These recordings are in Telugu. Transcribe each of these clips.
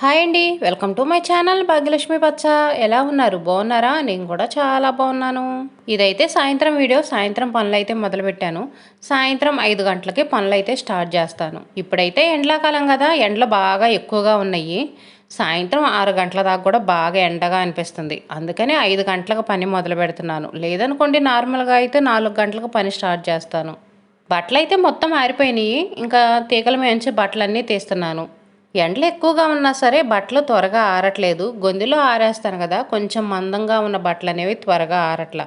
హాయ్ అండి. Welcome to my channel Bhagyalakshmi పచ్చ ఎలా ఉన్నారు? బాగున్నారా? నేను కూడా చాలా బాగున్నాను. ఇదైతే సాయంత్రం వీడియో. సాయంత్రం పనులు అయితే మొదలుపెట్టాను. సాయంత్రం ఐదు గంటలకి పనులు అయితే స్టార్ట్ చేస్తాను. ఇప్పుడైతే ఎండాకాలం కదా. ఎండలు బాగా ఎక్కువగా ఉన్నాయి. సాయంత్రం ఆరు గంటల దాకా కూడా బాగా ఎండగా అనిపిస్తుంది. అందుకని ఐదు గంటలకు పని మొదలు పెడుతున్నాను లేదనుకోండి నార్మల్గా అయితే నాలుగు గంటలకు పని స్టార్ట్ చేస్తాను. బట్టలు అయితే మొత్తం ఆరిపోయినాయి. ఇంకా తీగల మేంచి బట్టలన్నీ తీస్తున్నాను. ఎండలు ఎక్కువగా ఉన్నా సరే బట్టలు త్వరగా ఆరట్లేదు. గొంతులో ఆరేస్తాను కదా కొంచెం మందంగా ఉన్న బట్టలు అనేవి త్వరగా ఆరట్ల.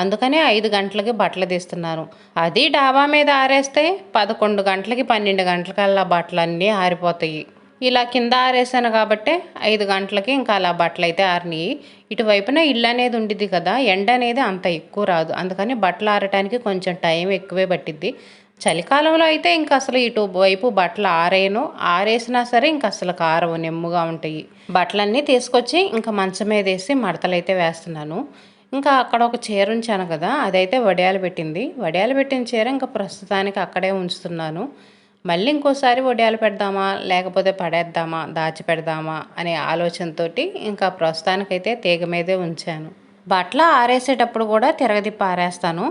అందుకనే ఐదు గంటలకి బట్టలు తీస్తున్నారు. అది డాబా మీద ఆరేస్తే పదకొండు గంటలకి పన్నెండు గంటలకల్లా బట్టలన్నీ ఆరిపోతాయి. ఇలా కింద ఆరేసాను కాబట్టి ఐదు గంటలకి ఇంకా అలా బట్టలు అయితే ఆరినాయి. ఇటువైపున ఇల్లు అనేది ఉండిద్ది కదా ఎండ అనేది అంత ఎక్కువ రాదు. అందుకని బట్టలు ఆరటానికి కొంచెం టైం ఎక్కువే పట్టిద్ది. చలికాలంలో అయితే ఇంకా అసలు ఇటు వైపు బట్టలు ఆరేను ఆరేసినా సరే ఇంకా అసలు కారవు నెమ్ముగా ఉంటాయి. బట్టలన్నీ తీసుకొచ్చి ఇంకా మంచం మీద వేసి మడతలైతే వేస్తున్నాను. ఇంకా అక్కడ ఒక చీర ఉంచాను కదా అదైతే వడియాలు పెట్టింది. వడియాలు పెట్టిన చీర ఇంకా ప్రస్తుతానికి అక్కడే ఉంచుతున్నాను. మళ్ళీ ఇంకోసారి వడియాలు పెడదామా లేకపోతే పడేద్దామా దాచి పెడదామా అనే ఆలోచనతోటి ఇంకా ప్రస్తుతానికైతే తీగ మీదే ఉంచాను. బట్టలు ఆరేసేటప్పుడు కూడా తిరగదిప్పి ఆరేస్తాను.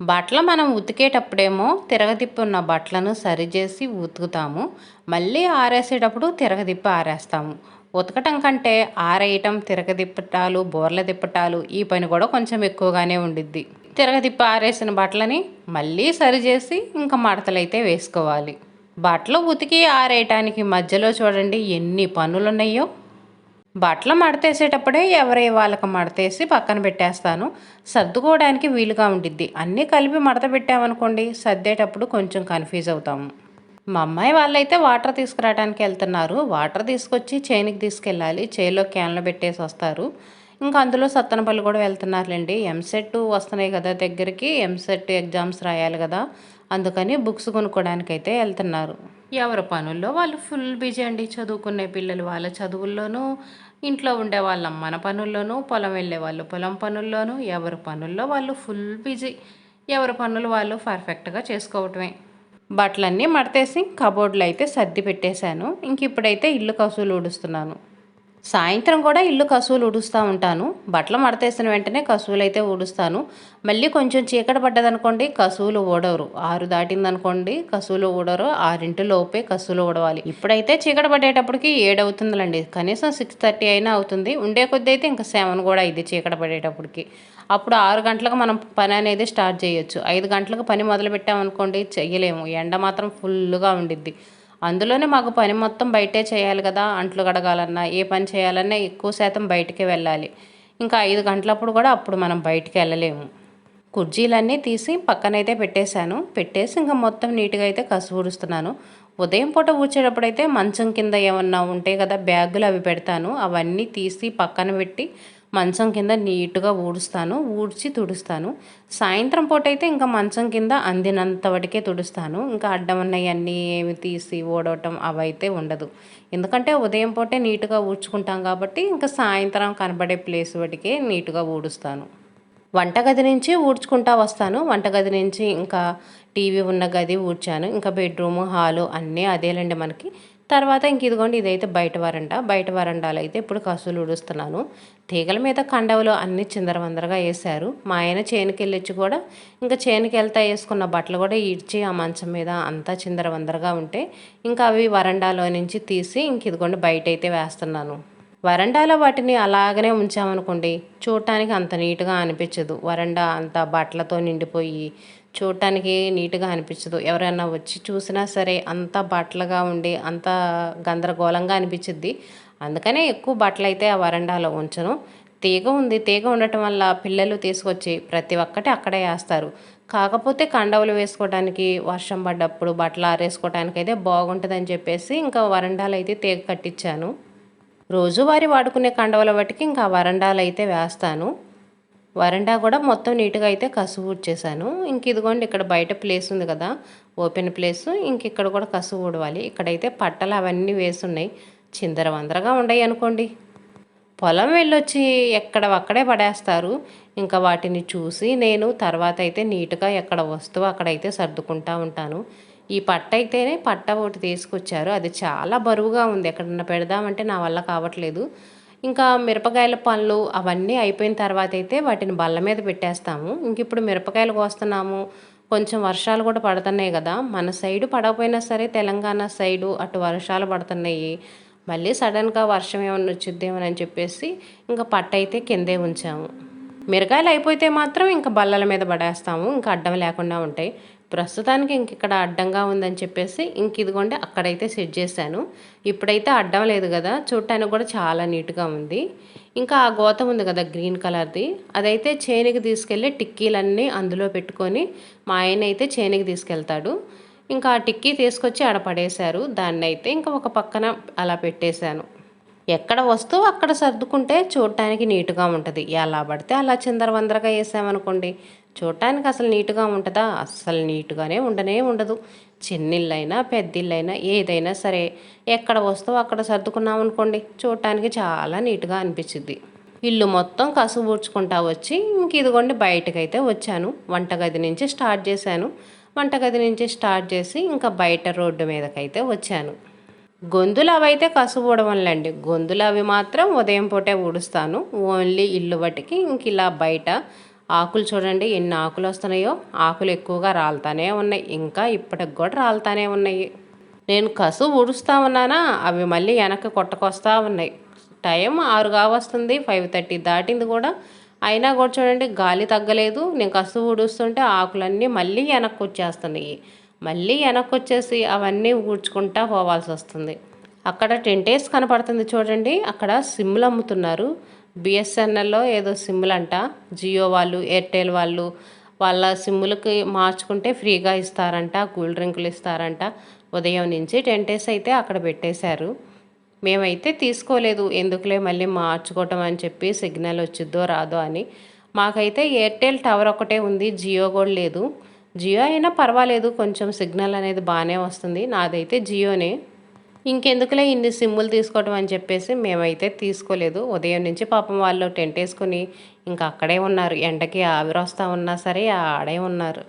బట్టలు మనం ఉతికేటప్పుడేమో తిరగదిప్పి ఉన్న బట్టలను సరిచేసి ఉతుకుతాము. మళ్ళీ ఆరేసేటప్పుడు తిరగదిప్పి ఆరేస్తాము. ఉతకటం కంటే ఆరేయటం తిరగదిప్పటాలు బోర్ల తిప్పటాలు ఈ పని కూడా కొంచెం ఎక్కువగానే ఉండిద్ది. తిరగదిప్పి ఆరేసిన బట్టలని మళ్ళీ సరిచేసి ఇంకా మడతలైతే వేసుకోవాలి. బట్టలు ఉతికి ఆరేయటానికి మధ్యలో చూడండి ఎన్ని పనులు ఉన్నాయో బట్టలు మడతేసేటప్పుడే ఎవరి వాళ్ళకి మడతేసి పక్కన పెట్టేస్తాను. సర్దుకోవడానికి వీలుగా ఉండిద్ది. అన్నీ కలిపి మడత పెట్టామనుకోండి సర్దేటప్పుడు కొంచెం కన్ఫ్యూజ్ అవుతాము. మా అమ్మాయి వాళ్ళైతే వాటర్ తీసుకురావడానికి వెళ్తున్నారు. వాటర్ తీసుకొచ్చి చేనికి తీసుకెళ్ళాలి. చేలో క్యాన్లు పెట్టేసి వస్తారు. ఇంకా అందులో సత్తనపల్లి కూడా వెళ్తున్నారులేండి. ఎంసెట్ వస్తున్నాయి కదా దగ్గరికి. ఎంసెట్ ఎగ్జామ్స్ రాయాలి కదా. అందుకని బుక్స్ కొనుక్కోవడానికి అయితే వెళ్తున్నారు. ఎవరి పనుల్లో వాళ్ళు ఫుల్ బిజీ అండి. చదువుకునే పిల్లలు వాళ్ళ చదువుల్లోనూ ఇంట్లో ఉండే వాళ్ళ మన పనుల్లోనూ పొలం వెళ్ళే వాళ్ళు పొలం పనుల్లోనూ ఎవరి పనుల్లో వాళ్ళు ఫుల్ బిజీ ఎవరి పనులు వాళ్ళు పర్ఫెక్ట్గా చేసుకోవటమే. బట్టలన్నీ మడతేసి కబోర్డ్లో అయితే సర్ది పెట్టేశాను. ఇంక ఇప్పుడైతే ఇల్లు కసులు ఊడుస్తున్నాను. సాయంత్రం కూడా ఇల్లు కసువులు ఊడుస్తూ ఉంటాను. బట్టలు మడతేసిన వెంటనే కసువులు అయితే ఊడుస్తాను. మళ్ళీ కొంచెం చీకటి పడ్డదనుకోండి కసువులు ఊడవరు ఆరు దాటిందనుకోండి కసువులు ఊడరు. ఆరింటి లోపే కసువులు ఊడవాలి. ఇప్పుడైతే చీకటి పడేటప్పటికి ఏడు అవుతుందిలండి. కనీసం సిక్స్ థర్టీ అయినా అవుతుంది. ఉండే కొద్దీ అయితే ఇంకా సెవెన్ కూడా అయింది చీకటి పడేటప్పటికి. అప్పుడు ఆరు గంటలకు మనం పని అనేది స్టార్ట్ చేయొచ్చు. ఐదు గంటలకు పని మొదలు పెట్టామనుకోండి చెయ్యలేము. ఎండ మాత్రం ఫుల్గా ఉండిద్ది. అందులోనే మాకు పని మొత్తం బయటే చేయాలి కదా అంట్లు కడగాలన్నా ఏ పని చేయాలన్నా ఎక్కువ శాతం బయటికే వెళ్ళాలి. ఇంకా ఐదు గంటలప్పుడు కూడా అప్పుడు మనం బయటికి వెళ్ళలేము. కుర్చీలన్నీ తీసి పక్కనైతే పెట్టేశాను. పెట్టేసి ఇంకా మొత్తం నీట్గా అయితే కసువుడుస్తున్నాను ఉదయం పూట ఊడ్చేటప్పుడైతే మంచం కింద ఏమన్నా ఉంటాయి కదా బ్యాగులు అవి పెడతాను. అవన్నీ తీసి పక్కన పెట్టి మంచం కింద నీట్గా ఊడుస్తాను ఊడ్చి తుడుస్తాను. సాయంత్రం పూట అయితే ఇంకా మంచం కింద అందినంత వరకే తుడుస్తాను. ఇంకా అడ్డం ఉన్నవన్నీ ఏమి తీసి ఓడవటం అవైతే ఉండదు. ఎందుకంటే ఉదయం పూటే నీట్గా ఊడ్చుకుంటాం కాబట్టి ఇంకా సాయంత్రం కనబడే ప్లేస్ వాటికే నీట్గా ఊడుస్తాను. వంటగది నుంచి ఊడ్చుకుంటా వస్తాను. వంటగది నుంచి ఇంకా టీవీ ఉన్న గది ఊడ్చాను. ఇంకా బెడ్రూమ్ హాలు అన్నీ అదేలండి మనకి. తర్వాత ఇంక ఇదిగోండి ఇదైతే బయట వరండా. బయట వరండాలో అయితే ఇప్పుడు కసులు ఉడుస్తున్నాను తీగల మీద కండవలు అన్ని చిందరవందరగా వేశారు. మా ఆయన చేనుకి వెళ్ళొచ్చి కూడా ఇంకా చేనుకి వెళ్తా వేసుకున్న బట్టలు కూడా ఇడ్చి ఆ మంచం మీద అంతా చిందరవందరగా ఉంటే ఇంకా అవి వరండాలో నుంచి తీసి ఇంక ఇదిగోండి బయట అయితే వేస్తున్నాను. వరండాలో వాటిని అలాగనే ఉంచామనుకోండి చూడటానికి అంత నీట్గా అనిపించదు. వరండా అంత బట్టలతో నిండిపోయి చూడటానికి నీట్గా అనిపించదు. ఎవరైనా వచ్చి చూసినా సరే అంత బట్టలుగా ఉండి అంత గందరగోళంగా అనిపించిద్ది. అందుకనే ఎక్కువ బట్టలు అయితే ఆ వరండాలో ఉంచను. తీగ ఉంది. తీగ ఉండటం వల్ల పిల్లలు తీసుకొచ్చి ప్రతి ఒక్కటి అక్కడే వేస్తారు. కాకపోతే కండవలు వేసుకోవడానికి వర్షం పడ్డప్పుడు బట్టలు ఆరేసుకోవడానికి అయితే బాగుంటుందని చెప్పేసి ఇంకా వరండాలు అయితే తీగ కట్టించాను. రోజువారీ వాడుకునే కండవల బట్టికి ఇంకా వరండాలు అయితే వేస్తాను. వరండా కూడా మొత్తం నీట్గా అయితే కసువు ఊడ్చేసాను. ఇంక ఇదిగోండి ఇక్కడ బయట ప్లేస్ ఉంది కదా ఓపెన్ ప్లేస్. ఇంక ఇక్కడ కూడా కసువు ఊడవాలి. ఇక్కడైతే పట్టలు అవన్నీ వేసున్నాయి. చిందర వందరగా ఉన్నాయి అనుకోండి. పొలం వెళ్ళొచ్చి ఎక్కడ అక్కడే పడేస్తారు. ఇంకా వాటిని చూసి నేను తర్వాత అయితే నీట్గా ఎక్కడ వస్తువు అక్కడైతే సర్దుకుంటా ఉంటాను. ఈ పట్ట అయితేనే పట్ట ఒకటి తీసుకొచ్చారు. అది చాలా బరువుగా ఉంది. ఎక్కడన్నా పెడదామంటే నా వల్ల కావట్లేదు. ఇంకా మిరపకాయల పనులు అవన్నీ అయిపోయిన తర్వాత అయితే వాటిని బల్ల మీద పెట్టేస్తాము. ఇంక ఇప్పుడు మిరపకాయలు కోస్తున్నాము. కొంచెం వర్షాలు కూడా పడుతున్నాయి కదా. మన సైడు పడకపోయినా సరే తెలంగాణ సైడు అటు వర్షాలు పడుతున్నాయి. మళ్ళీ సడన్గా వర్షం ఏమైనా వచ్చిద్దేమని చెప్పేసి ఇంకా పట్ట అయితే కిందే ఉంచాము. మిరకాయలు అయిపోతే మాత్రం ఇంకా బల్లల మీద పడేస్తాము. ఇంకా అడ్డం లేకుండా ఉంటాయి. ప్రస్తుతానికి ఇంక ఇక్కడ అడ్డంగా ఉందని చెప్పేసి ఇంక ఇదిగోండి అక్కడైతే సెట్ చేశాను. ఇప్పుడైతే అడ్డం లేదు కదా చూడటానికి కూడా చాలా నీట్గా ఉంది. ఇంకా ఆ గోతం ఉంది కదా గ్రీన్ కలర్ది అదైతే చేనికి తీసుకెళ్ళి టిక్కీలన్నీ అందులో పెట్టుకొని మా ఆయన అయితే చేనికి తీసుకెళ్తాడు. ఇంకా ఆ టిక్కీ తీసుకొచ్చి ఆడ పడేశారు. దాన్ని అయితే ఇంకా ఒక పక్కన అలా పెట్టేశాను. ఎక్కడ వస్తువు అక్కడ సర్దుకుంటే చూడటానికి నీట్గా ఉంటుంది. ఎలా పడితే అలా చిందరవందరగా వేసామనుకోండి చూడటానికి అసలు నీట్గా ఉంటుందా? అస్సలు నీట్గానే ఉండనే ఉండదు. చిన్నిళ్ళైనా పెద్దిళ్ళైనా ఏదైనా సరే ఎక్కడ వస్తువు అక్కడ సర్దుకున్నాం అనుకోండి చూడటానికి చాలా నీట్గా అనిపించింది ఇల్లు మొత్తం కసుపూడ్చుకుంటా వచ్చి ఇంక ఇదిగోండి బయటకైతే వచ్చాను. వంటగది నుంచి స్టార్ట్ చేశాను. వంటగది నుంచి స్టార్ట్ చేసి ఇంకా బయట రోడ్డు మీదకైతే వచ్చాను. గొంతులు అవైతే కసుబూడవనులేండి గొంతులు అవి మాత్రం ఉదయం పూటే ఊడుస్తాను. ఓన్లీ ఇల్లు బట్టికి ఇంక ఇలా బయట ఆకులు చూడండి ఎన్ని ఆకులు వస్తున్నాయో. ఆకులు ఎక్కువగా రాలుతానే ఉన్నాయి. ఇంకా ఇప్పటికి కూడా రాలుతానే ఉన్నాయి. నేను కసు ఊడుస్తా ఉన్నానా? అవి మళ్ళీ వెనక్కి కొట్టకొస్తా ఉన్నాయి. టైం ఆరుగా వస్తుంది. ఫైవ్ థర్టీ దాటింది కూడా. అయినా కూడా చూడండి గాలి తగ్గలేదు. నేను కసు ఊడుస్తుంటే ఆకులన్నీ మళ్ళీ వెనక్కి వచ్చేస్తున్నాయి. మళ్ళీ వెనక్కి వచ్చేసి అవన్నీ ఊడ్చుకుంటా పోవాల్సి వస్తుంది. అక్కడ టెంటేస్ కనపడుతుంది చూడండి. అక్కడ సిమ్లు అమ్ముతున్నారు. బిఎస్ఎన్ఎల్లో ఏదో సిమ్లు అంట. జియో వాళ్ళు ఎయిర్టెల్ వాళ్ళు వాళ్ళ సిమ్ములకి మార్చుకుంటే ఫ్రీగా ఇస్తారంట. కూల్ డ్రింకులు ఇస్తారంట. ఉదయం నుంచి టెంటేస్ అయితే అక్కడ పెట్టేశారు. మేమైతే తీసుకోలేదు. ఎందుకులే మళ్ళీ మార్చుకోవటం అని చెప్పి సిగ్నల్ వచ్చిద్దో రాదో అని. మాకైతే ఎయిర్టెల్ టవర్ ఒకటే ఉంది. జియో కూడా లేదు. జియో అయినా పర్వాలేదు కొంచెం సిగ్నల్ అనేది బాగానే వస్తుంది. నాదైతే జియోనే. ఇంకెందుకులే ఇన్ని సిమ్ములు తీసుకోవటం అని చెప్పేసి మేమైతే తీసుకోలేదు. ఉదయం నుంచి పాపం వాళ్ళు టెంట్ వేసుకుని ఇంకా అక్కడే ఉన్నారు. ఎండకి ఆవిరొస్తా ఉన్నా సరే ఆడే ఉన్నారు.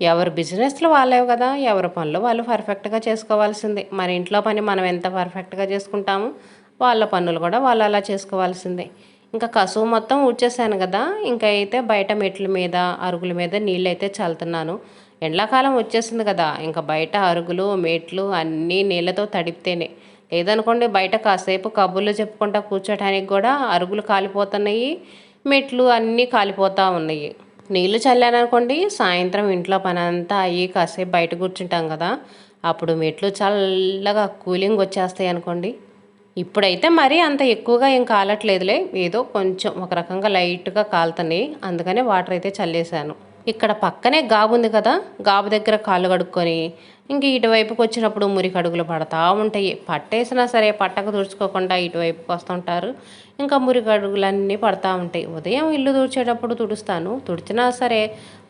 ఎవరు బిజినెస్లు వాళ్ళేవు కదా ఎవరి పనులు వాళ్ళు పర్ఫెక్ట్గా చేసుకోవాల్సిందే. మన ఇంట్లో పని మనం ఎంత పర్ఫెక్ట్గా చేసుకుంటామో? వాళ్ళ పనులు కూడా వాళ్ళు అలా చేసుకోవాల్సిందే. ఇంకా కసువు మొత్తం ఊడ్చేసాను కదా. ఇంకా అయితే బయట మెట్ల మీద అరుగుల మీద నీళ్ళు అయితే చల్లుతున్నాను. ఎండాకాలం వచ్చేసింది కదా. ఇంకా బయట అరుగులు మెట్లు అన్నీ నీళ్ళతో తడిపితేనే. లేదనుకోండి బయట కాసేపు కబుర్లు చెప్పుకుంటా కూర్చోటానికి కూడా అరుగులు కాలిపోతున్నాయి మెట్లు అన్నీ కాలిపోతూ ఉన్నాయి. నీళ్ళు చల్లాననుకోండి సాయంత్రం ఇంట్లో పని అంతా అయ్యి కాసేపు బయట కూర్చుంటాం కదా. అప్పుడు మెట్లు చల్లగా కూలింగ్ వచ్చేస్తాయి అనుకోండి. ఇప్పుడైతే మరీ అంత ఎక్కువగా ఏం కాలట్లేదులే. ఏదో కొంచెం ఒక రకంగా లైట్గా కాలుతున్నాయి. అందుకనే వాటర్ అయితే చల్లేశాను. ఇక్కడ పక్కనే గాబు ఉంది కదా. గాబు దగ్గర కాళ్ళు కడుక్కొని ఇంక ఇటువైపుకి వచ్చినప్పుడు మురికడుగులు పడతా ఉంటాయి. పట్టేసినా సరే పట్టక తుడుచుకోకుండా ఇటువైపుకి వస్తుంటారు ఇంకా మురికడుగులన్నీ పడతా ఉంటాయి. ఉదయం ఇల్లు తుడిచేటప్పుడు తుడుస్తాను. తుడిచినా సరే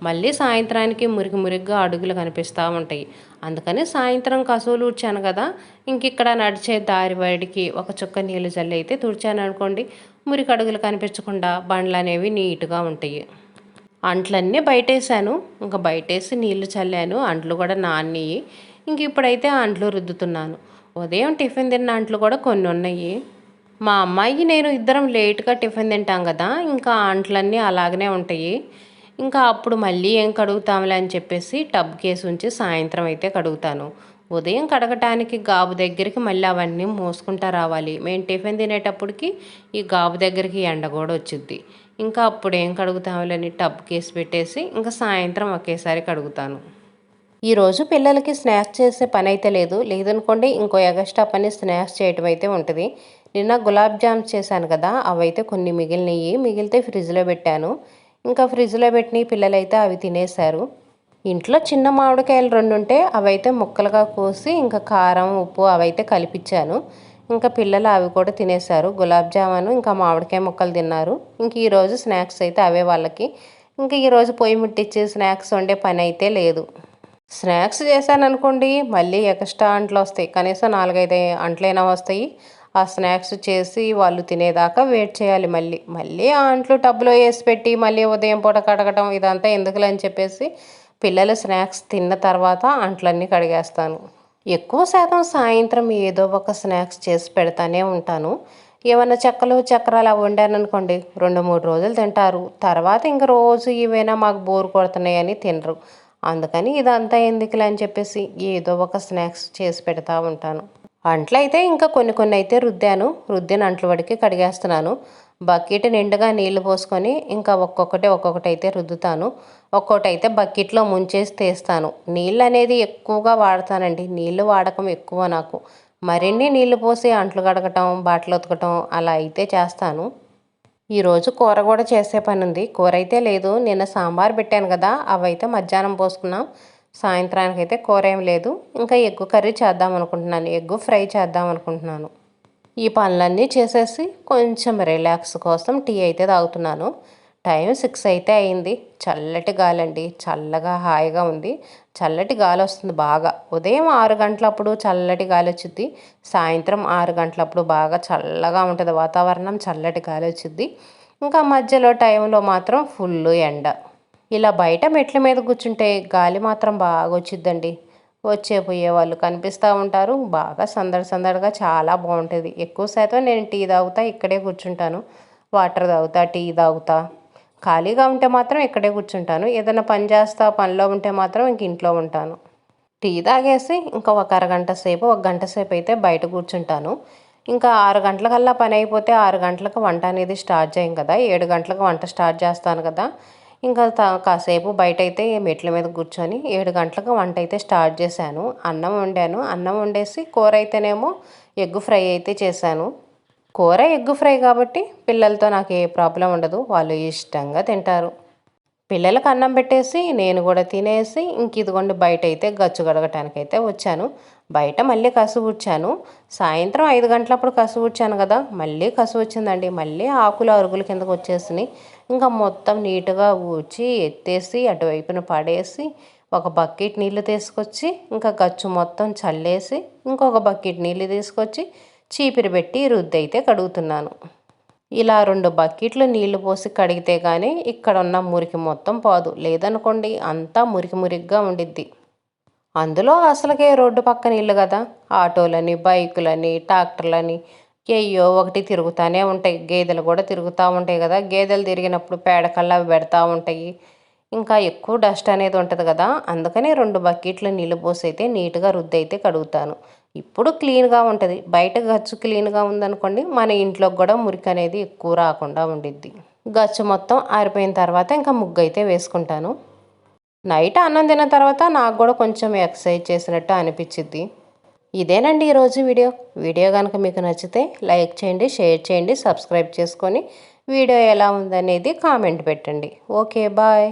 మళ్ళీ సాయంత్రానికి మురికి మురిగ్గా అడుగులు కనిపిస్తూ ఉంటాయి. అందుకని సాయంత్రం కసువులు ఊడ్చాను కదా ఇంక ఇక్కడ నడిచే దారి బయటికి ఒక చుక్క నీళ్ళు జల్లి అయితే తుడిచాను అనుకోండి మురికి అడుగులు కనిపించకుండా బండ్లు అనేవి నీట్గా ఉంటాయి. అంట్లన్నీ బయటేసాను ఇంకా బయటేసి నీళ్ళు చల్లాను. అంట్లు కూడా నాన్ని ఇంక ఇప్పుడైతే అంట్లు రుద్దుతున్నాను. ఉదయం టిఫిన్ తిన్న అంట్లు కూడా కొన్ని ఉన్నాయి మా అమ్మాయి నేను ఇద్దరం లేట్గా టిఫిన్ తింటాం కదా ఇంకా అంట్లన్నీ అలాగనే ఉంటాయి. ఇంకా అప్పుడు మళ్ళీ ఏం కడుగుతాంలే అని చెప్పేసి టబ్ కేసు ఉంచి సాయంత్రం అయితే కడుగుతాను. ఉదయం కడగటానికి గాబు దగ్గరికి మళ్ళీ అవన్నీ మోసుకుంటా రావాలి. మేము టిఫిన్ తినేటప్పటికి ఈ గాబు దగ్గరికి ఎండ కూడా వచ్చింది ఇంకా అప్పుడు ఏం కడుగుతాములని టబ్ కేసి పెట్టేసి ఇంకా సాయంత్రం ఒకేసారి కడుగుతాను. ఈరోజు పిల్లలకి స్నాక్స్ చేసే పని అయితే లేదు. లేదనుకోండి ఇంకో ఎగస్ట్రా పని స్నాక్స్ చేయటం అయితే ఉంటుంది. నిన్న గులాబ్ జామ్స్ చేశాను కదా అవైతే కొన్ని మిగిలినవి మిగిలితే ఫ్రిడ్జ్లో పెట్టాను. ఇంకా ఫ్రిడ్జ్లో పెట్టిన పిల్లలైతే అవి తినేశారు. ఇంట్లో చిన్న మామిడికాయలు రెండు ఉంటే అవైతే ముక్కలుగా కోసి ఇంకా కారం ఉప్పు అవైతే కలిపించాను ఇంకా పిల్లలు అవి కూడా తినేశారు. గులాబ్ జామును ఇంకా మామిడికాయ ముక్కలు తిన్నారు. ఇంక ఈరోజు స్నాక్స్ అయితే అవే వాళ్ళకి. ఇంకా ఈరోజు పొయ్యి ముట్టించి స్నాక్స్ వండే పని అయితే లేదు. స్నాక్స్ చేశాను అనుకోండి మళ్ళీ ఎక్స్ట్రా అంట్లు వస్తాయి. కనీసం నాలుగైదు అంట్లైనా వస్తాయి. ఆ స్నాక్స్ చేసి వాళ్ళు తినేదాకా వెయిట్ చేయాలి మళ్ళీ. మళ్ళీ ఆ అంట్లు టబ్లో వేసి పెట్టి మళ్ళీ ఉదయం పూట కడగటం ఇదంతా ఎందుకులని చెప్పేసి పిల్లలు స్నాక్స్ తిన్న తర్వాత అంట్లన్నీ కడిగేస్తాను. ఎక్కువ శాతం సాయంత్రం ఏదో ఒక స్నాక్స్ చేసి పెడతానే ఉంటాను. ఏమైనా చెక్కలు చక్రాలు అవి వండాననుకోండి రెండు మూడు రోజులు తింటారు. తర్వాత ఇంక రోజు ఇవైనా మాకు బోర్ కొడుతున్నాయని తినరు. అందుకని ఇదంతా ఎందుకులే అని చెప్పేసి ఏదో ఒక స్నాక్స్ చేసి పెడతా ఉంటాను. అంట్లయితే ఇంకా కొన్ని కొన్ని అయితే రుద్దాను. రుద్దిన అంట్ల వడికి కడిగేస్తున్నాను. బకెట్ నిండుగా నీళ్ళు పోసుకొని ఇంకా ఒక్కొక్కటి ఒక్కొక్కటి అయితే రుద్దుతాను. ఒక్కొక్కటి అయితే బకెట్లో ముంచేసి తీస్తాను. నీళ్ళు అనేది ఎక్కువగా వాడతానండి. నీళ్ళు వాడకం ఎక్కువ నాకు. మరిన్ని నీళ్ళు పోసి అంట్లు కడగటం బాటలు ఉతకటం అలా అయితే చేస్తాను. ఈరోజు కూర కూడా చేసే పని ఉంది కూర అయితే లేదు. నిన్న సాంబార్ పెట్టాను కదా. అవైతే మధ్యాహ్నం పోసుకున్నాం. సాయంత్రానికి అయితే కూర ఏం లేదు. ఇంకా ఎగ్గు కర్రీ చేద్దాం అనుకుంటున్నాను. ఎగ్గు ఫ్రై చేద్దాం అనుకుంటున్నాను. ఈ పనులన్నీ చేసేసి కొంచెం రిలాక్స్ కోసం టీ అయితే తాగుతున్నాను. టైం సిక్స్ అయితే అయింది. చల్లటి గాలి అండి చల్లగా హాయిగా ఉంది. చల్లటి గాలి వస్తుంది బాగా. ఉదయం ఆరు గంటలప్పుడు చల్లటి గాలి వచ్చింది సాయంత్రం ఆరు గంటలప్పుడు బాగా చల్లగా ఉంటుంది వాతావరణం. చల్లటి గాలి వచ్చింది ఇంకా మధ్యలో టైంలో మాత్రం ఫుల్ ఎండ. ఇలా బయట మెట్ల మీద కూర్చుంటే గాలి మాత్రం బాగా వచ్చిద్దండి. వచ్చే పోయే వాళ్ళు కనిపిస్తూ ఉంటారు. బాగా సందడి సందడిగా చాలా బాగుంటుంది. ఎక్కువ శాతం నేను టీ తాగుతా ఇక్కడే కూర్చుంటాను. వాటర్ తాగుతా టీ తాగుతా. ఖాళీగా ఉంటే మాత్రం ఇక్కడే కూర్చుంటాను. ఏదైనా పని చేస్తా పనిలో ఉంటే మాత్రం ఇంక ఇంట్లో ఉంటాను. టీ తాగేసి ఇంకా ఒక అరగంట సేపు ఒక గంట సేపు అయితే బయట కూర్చుంటాను. ఇంకా ఆరు గంటలకల్లా పని అయిపోతే ఆరు గంటలకు వంట అనేది స్టార్ట్ చేయం కదా. ఏడు గంటలకు వంట స్టార్ట్ చేస్తాను కదా. ఇంకా కాసేపు బయట అయితే మెట్ల మీద కూర్చొని ఏడు గంటలకు వంట అయితే స్టార్ట్ చేశాను. అన్నం వండాను. అన్నం వండేసి కూర అయితేనేమో ఎగ్ ఫ్రై అయితే చేశాను. కూర ఎగ్ ఫ్రై కాబట్టి పిల్లలతో నాకు ఏ ప్రాబ్లం ఉండదు. వాళ్ళు ఇష్టంగా తింటారు. పిల్లలకు అన్నం పెట్టేసి నేను కూడా తినేసి ఇంక ఇదిగోండి బయట అయితే గచ్చు గడగటానికైతే అయితే వచ్చాను. బయట మళ్ళీ కసు వచ్చాను సాయంత్రం ఐదు గంటలప్పుడు కసు కూర్చాను కదా మళ్ళీ కసు వచ్చిందండి. మళ్ళీ ఆకులు అరుగుల కిందకు వచ్చేసినాయి. ఇంకా మొత్తం నీట్గా ఊడ్చి ఎత్తేసి అటువైపున పడేసి ఒక బకెట్ నీళ్ళు తీసుకొచ్చి ఇంకా గచ్చు మొత్తం చల్లేసి ఇంకొక బకెట్ నీళ్ళు తీసుకొచ్చి చీపిరి పెట్టి రుద్ది అయితే కడుగుతున్నాను. ఇలా రెండు బకెట్లు నీళ్ళు పోసి కడిగితే కానీ ఇక్కడ ఉన్న మురికి మొత్తం పోదు. లేదనుకోండి అంతా మురికి మురికిగా ఉండిద్ది. అందులో అసలుకే రోడ్డు పక్కన ఇల్లు కదా ఆటోలని బైకులని ట్రాక్టర్లని అయ్యో ఒకటి తిరుగుతూనే ఉంటాయి. గేదెలు కూడా తిరుగుతూ ఉంటాయి కదా. గేదెలు తిరిగినప్పుడు పేడకల్లా పెడతా ఉంటాయి. ఇంకా ఎక్కువ డస్ట్ అనేది ఉంటుంది కదా. అందుకని రెండు బకెట్లు నీళ్ళు పోసి అయితే నీట్గా రుద్ది అయితే కడుగుతాను. ఇప్పుడు క్లీన్గా ఉంటుంది. బయట గచ్చు క్లీన్గా ఉందనుకోండి మన ఇంట్లోకి కూడా మురికి అనేది ఎక్కువ రాకుండా ఉండిద్ది. గచ్చు మొత్తం ఆరిపోయిన తర్వాత ఇంకా ముగ్గు అయితే వేసుకుంటాను. నైట్ అన్నం తిన్న తర్వాత నాకు కూడా కొంచెం ఎక్సర్సైజ్ చేసినట్టు అనిపించిద్ది ఇదేనండి ఈరోజు వీడియో. వీడియో కనుక మీకు నచ్చితే లైక్ చేయండి షేర్ చేయండి సబ్స్క్రైబ్ చేసుకొని వీడియో ఎలా ఉందనేది కామెంట్ పెట్టండి. Okay bye.